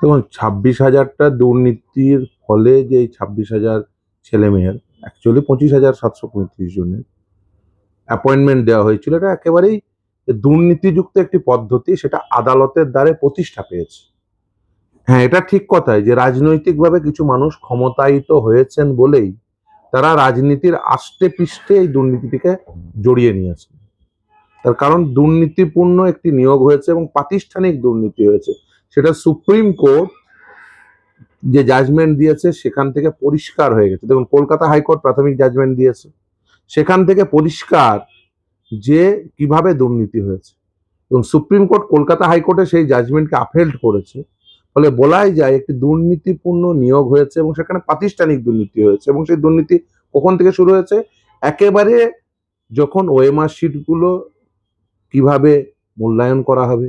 দেখুন, ছাব্বিশ হাজারটা দুর্নীতির ফলে যে ছাব্বিশ হাজার ছেলেমেয়ের অ্যাকচুয়ালি পঁচিশ হাজার সাতশো পঁয়ত্রিশ জনের অ্যাপয়েন্টমেন্ট দেওয়া হয়েছিল। এটা একেবারেই দুর্নীতিযুক্ত একটি পদ্ধতি, সেটা আদালতের দ্বারে প্রতিষ্ঠা পেয়েছে। হ্যাঁ এটা ঠিক কথাই যে রাজনৈতিকভাবে কিছু মানুষ ক্ষমতায়িত হয়েছেন বলেই তারা রাজনীতির আষ্টে পৃষ্ঠে এই দুর্নীতিটিকে জড়িয়ে নিয়েছে। তার কারণ দুর্নীতিপূর্ণ একটি নিয়োগ হয়েছে এবং প্রাতিষ্ঠানিক দুর্নীতি হয়েছে। সেটা সুপ্রিম কোর্ট যে জাজমেন্ট দিয়েছে সেখান থেকে পরিষ্কার হয়ে গেছে। দেখুন, কলকাতা হাইকোর্ট প্রাথমিক জাজমেন্ট দিয়েছে। সেখান থেকে পরিষ্কার যে কীভাবে দুর্নীতি হয়েছে। এবং সুপ্রিম কোর্ট কলকাতা হাইকোর্টে সেই জাজমেন্টকে আপহেল্ড করেছে। ফলে বলাই যায় একটি দুর্নীতিপূর্ণ নিয়োগ হয়েছে এবং সেখানে প্রাতিষ্ঠানিক দুর্নীতি হয়েছে। এবং সেই দুর্নীতি কখন থেকে শুরু হয়েছে? একেবারে যখন ওএমআর শিটগুলো কীভাবে মূল্যায়ন করা হবে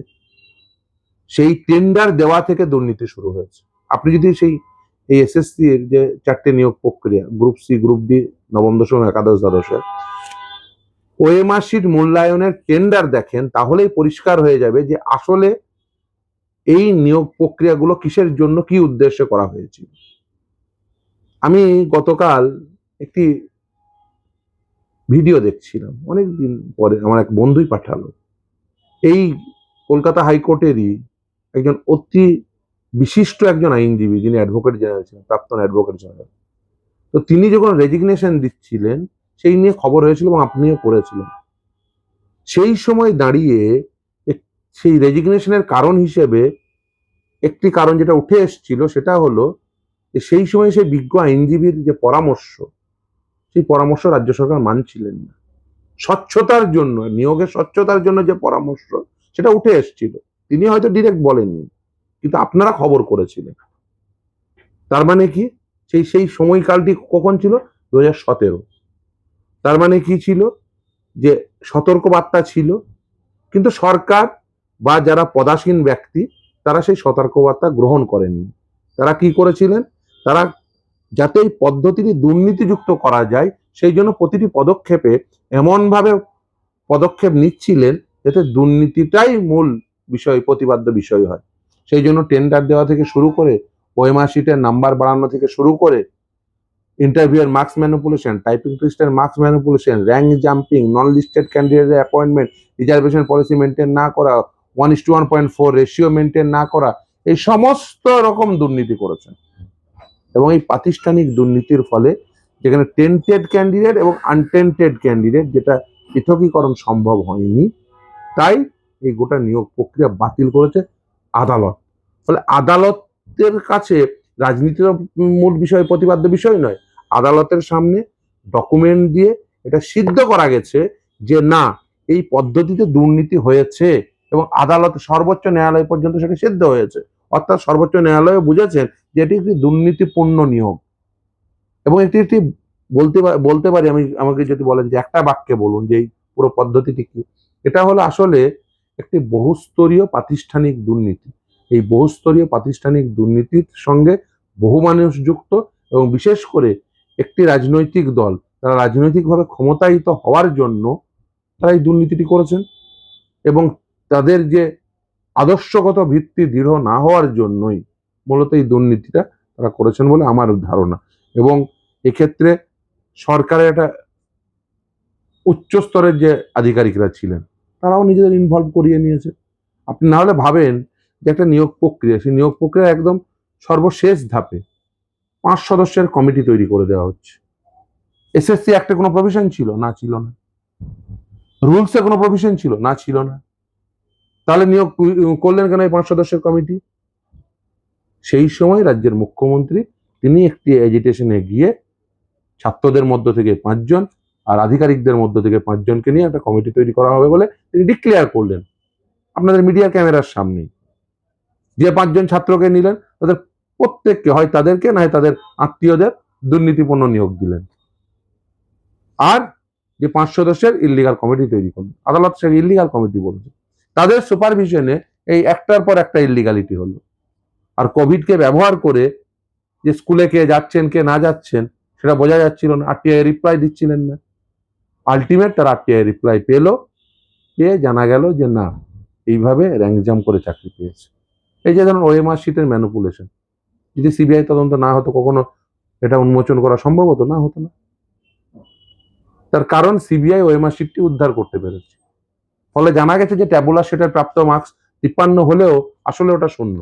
সেই টেন্ডার দেওয়া থেকে দুর্নীতি শুরু হয়েছে। আপনি যদি সেই এই এসএসসি এর যে চারটে নিয়োগ প্রক্রিয়া গ্রুপ সি গ্রুপ ডি নবম, দশম, একাদশ, দ্বাদশের ওএমআর শিট মূল্যায়নের টেন্ডার দেখেন, তাহলেই পরিষ্কার হয়ে যাবে যে আসলে এই নিয়োগ প্রক্রিয়াগুলো কিসের জন্য কি উদ্দেশ্যে করা হয়েছিল আমি গতকাল একটি ভিডিও দেখছিলাম অনেক দিন পরে আমার এক বন্ধুই পাঠালো। এই কলকাতা হাইকোর্টেরই একজন অতি বিশিষ্ট একজন আইনজীবী যিনি অ্যাডভোকেট জেনারেল ছিলেন, প্রাক্তন অ্যাডভোকেট জেনারেল তো তিনি যখন রেজিগনেশন দিচ্ছিলেন, সেই নিয়ে খবর হয়েছিল এবং আপনিও করেছিলেন। সেই সময় দাঁড়িয়ে সেই রেজিগনেশনের কারণ হিসেবে একটি কারণ যেটা উঠে এসেছিল, সেটা হলো যে সেই সময় সেই বিজ্ঞ আইনজীবীর যে পরামর্শ, সেই পরামর্শ রাজ্য সরকার মানছিলেন না। স্বচ্ছতার জন্য, নিয়োগের স্বচ্ছতার জন্য যে পরামর্শ, সেটা উঠে এসেছিল। তিনি হয়তো ডিরেক্ট বলেননি, কিন্তু আপনারা খবর করেছিলেন। তার মানে কি? সেই সেই সময়কালটি কখন ছিল? দু হাজার সতেরো। তার মানে কি ছিল? যে সতর্কবার্তা ছিল, কিন্তু সরকার বা যারা পদাসীন ব্যক্তি, তারা সেই সতর্কবার্তা গ্রহণ করেননি। তারা কি করেছিলেন? তারা যাতে এই পদ্ধতিটি দুর্নীতিযুক্ত করা যায়, সেই জন্য প্রতিটি পদক্ষেপে এমনভাবে পদক্ষেপ নিচ্ছিলেন, যাতে দুর্নীতিটাই মূল বিষয়, প্রতিবাদ্য বিষয় হয়। সেই জন্য টেন্ডার দেওয়া থেকে শুরু করে ওএমআর শিটের নাম্বার বাড়ানো থেকে শুরু করে ইন্টারভিউয়ের মার্কস ম্যানিপুলেশন টাইপিং টেস্টের marks manipulation rank jumping non listed ক্যান্ডিডেটের অ্যাপয়েন্টমেন্ট রিজার্ভেশন পলিসি মেনটেন না করা one is to one point four ratio maintain না করা, এই সমস্ত রকম দুর্নীতি করেছেন। এবং এই প্রাতিষ্ঠানিক দুর্নীতির ফলে যেখানে টেন্টেড ক্যান্ডিডেট এবং আনটেন্টেড ক্যান্ডিডেট যেটা পৃথকীকরণ সম্ভব হয়নি, তাই এই গোটা নিয়োগ প্রক্রিয়া বাতিল করেছে আদালত। ফলে আদালতের কাছে রাজনীতির মূল বিষয়, প্রতিবাদ্য বিষয় নয়, আদালতের সামনে ডকুমেন্ট দিয়ে এটা সিদ্ধ করা গেছে যে না, এই পদ্ধতিতে দুর্নীতি হয়েছে এবং আদালত সর্বোচ্চ ন্যায়ালয় পর্যন্ত সেটা সিদ্ধ হয়েছে। অর্থাৎ সর্বোচ্চ ন্যায়ালয়ে বুঝেছেন যে এটি একটি দুর্নীতিপূর্ণ নিয়োগ। এবং এটি একটি বলতে বলতে পারি আমি, আমাকে যদি বলেন যে একটা বাক্যে বলুন যে এই পুরো পদ্ধতিটি কি। এটা হলো আসলে একটি বহুস্তরীয় প্রাতিষ্ঠানিক দুর্নীতি। এই বহুস্তরীয় প্রাতিষ্ঠানিক দুর্নীতির সঙ্গে বহু মানুষ যুক্ত এবং বিশেষ করে একটি রাজনৈতিক দল, তারা রাজনৈতিকভাবে ক্ষমতায়িত হওয়ার জন্য তারা এই দুর্নীতিটি করেছেন এবং তাদের যে আদর্শগত ভিত্তি দৃঢ় না হওয়ার জন্যই মূলত এই দুর্নীতিটা তারা করেছেন বলে আমার ধারণা এবং এক্ষেত্রে সরকারের একটা উচ্চ স্তরের যে আধিকারিকরা ছিলেন তারাও নিজেদের ইনভলভ করিয়ে নিয়েছে। আপনি না হলে ভাবেন যে একটা নিয়োগ প্রক্রিয়া, সেই নিয়োগ প্রক্রিয়া একদম সর্বশেষ ধাপে পাঁচ সদস্যের কমিটি তৈরি করে দেওয়া হচ্ছে। এসএসসি একটা কোনো প্রভিশন ছিল? না ছিল না। রুলসে কোনো প্রভিশন ছিল? না ছিল না। তাহলে নিয়োগ করলেন কেন এই পাঁচ সদস্যের কমিটি সেই সময় রাজ্যের মুখ্যমন্ত্রী, তিনি একটি এজিটেশনে গিয়ে ছাত্রদের মধ্য থেকে পাঁচজন আর আধিকারিকদের মধ্য থেকে পাঁচজনকে নিয়ে একটা কমিটি তৈরি করা হবে বলে তিনি ডিক্লেয়ার করলেন। আপনাদের মিডিয়া ক্যামেরার সামনেই। যে পাঁচজন ছাত্রকে নিলেন, তাদের প্রত্যেককে, হয় তাদেরকে, না তাদের আত্মীয়দের দুর্নীতিপূর্ণ নিয়োগ দিলেন। আর যে পাঁচ সদস্যের ইল্লিগাল কমিটি তৈরি করলেন, আদালত সে ইল্লিগাল কমিটি বলছে। তাদের সুপারভিশনে এই একটার পর একটা ইল্লিগালিটি হলো। আর কোভিডকে ব্যবহার করে যে স্কুলে কে যাচ্ছেন, কে না যাচ্ছেন, সেটা বোঝা যাচ্ছিল না। আরটিআই রিপ্লাই দিচ্ছিলেন না। আলটিমেট তার আরটিআই রিপ্লাই পেল, পেয়ে জানা গেল যে না, এইভাবে র্যাঙ্ক জাম করে চাকরি পেয়েছে। এই যে ধরুন ওএমআর শিটের ম্যানুপুলেশন যদি সিবিআই তদন্ত না হতো কখনো, এটা উন্মোচন করা সম্ভব হতো? না হতো না। তার কারণ সিবিআই ওএমআর শিটটি উদ্ধার করতে পেরেছে। ফলে জানা গেছে যে ট্যাবুলার সেটের প্রাপ্ত মার্কস তিপ্পান্ন হলেও আসলে ওটা শূন্য।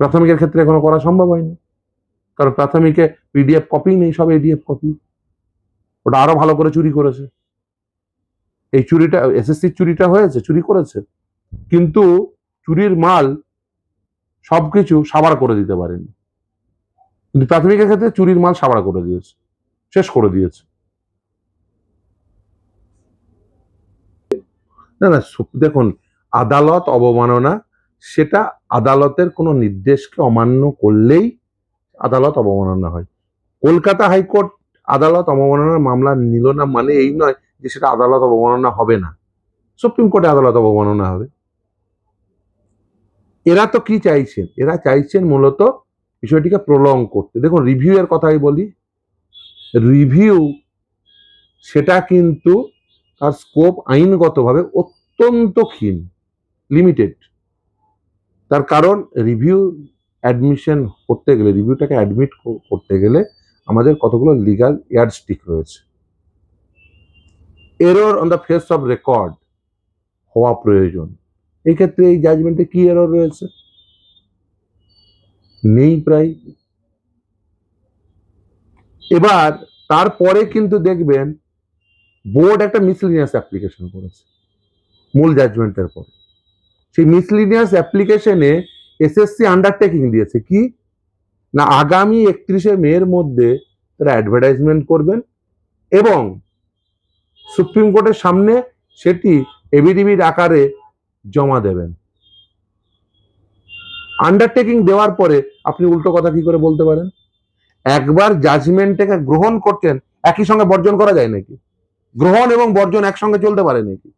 প্রাথমিকের ক্ষেত্রে এখনও করা সম্ভব হয়নি। কারণ প্রাথমিকে পিডিএফ কপি নেই, সব এডিএফ কপি ওটা আরও ভালো করে চুরি করেছে। এই চুরিটা এসএসসির চুরিটা হয়েছে, চুরি করেছে। কিন্তু চুরির মাল সবকিছু সাবার করে দিতে পারেনি। কিন্তু প্রাথমিকের ক্ষেত্রে চুরির মাল সাবার করে দিয়েছে, শেষ করে দিয়েছে। না না দেখুন, আদালত অবমাননা, সেটা আদালতের কোনো নির্দেশকে অমান্য করলেই আদালত অবমাননা হয়। কলকাতা হাইকোর্ট আদালত অবমাননার মামলা নিল না মানে এই নয় যে সেটা আদালত অবমাননা হবে না। সুপ্রিম কোর্টে আদালত অবমাননা হবে। এরা তো কি চাইছেন? এরা চাইছেন মূলত বিষয়টিকে প্রলং করতে। দেখুন রিভিউ এর কথাই বলি। রিভিউ সেটা কিন্তু তার স্কোপ আইনগতভাবে অত্যন্ত ক্ষীণ লিমিটেড তার কারণ রিভিউ অ্যাডমিশন করতে গেলে রিভিউটাকে অ্যাডমিট করতে গেলে আমাদের কতগুলো লিগাল ইয়ার্ডস্টিক রয়েছে। Error on the face of record হওয়া প্রয়োজন। এই ক্ষেত্রে এই জাজমেন্টে কি এরর রয়েছে? নেই প্রায়। এবার তারপরে কিন্তু দেখবেন বোর্ড একটা মিসলিনিয়াস অ্যাপ্লিকেশন করেছে, মূল জাজমেন্টের পরে। সেই মিসলিনিয়াস অ্যাপ্লিকেশনে এসএসসি আন্ডারটেকিং দিয়েছে। কি? না, আগামী একত্রিশে মের মধ্যে তারা অ্যাডভার্টাইজমেন্ট করবেন এবং সুপ্রিম কোর্টের সামনে সেটি এবিডিবির আকারে জমা দেবেন। আন্ডারটেকিং দেওয়ার পরে আপনি উল্টো কথা কি করে বলতে পারেন? একবার জাজমেন্টটাকে গ্রহণ করছেন, একই সঙ্গে বর্জন করা যায় নাকি? গ্রহণ এবং বর্জন একসঙ্গে চলতে পারে নাকি?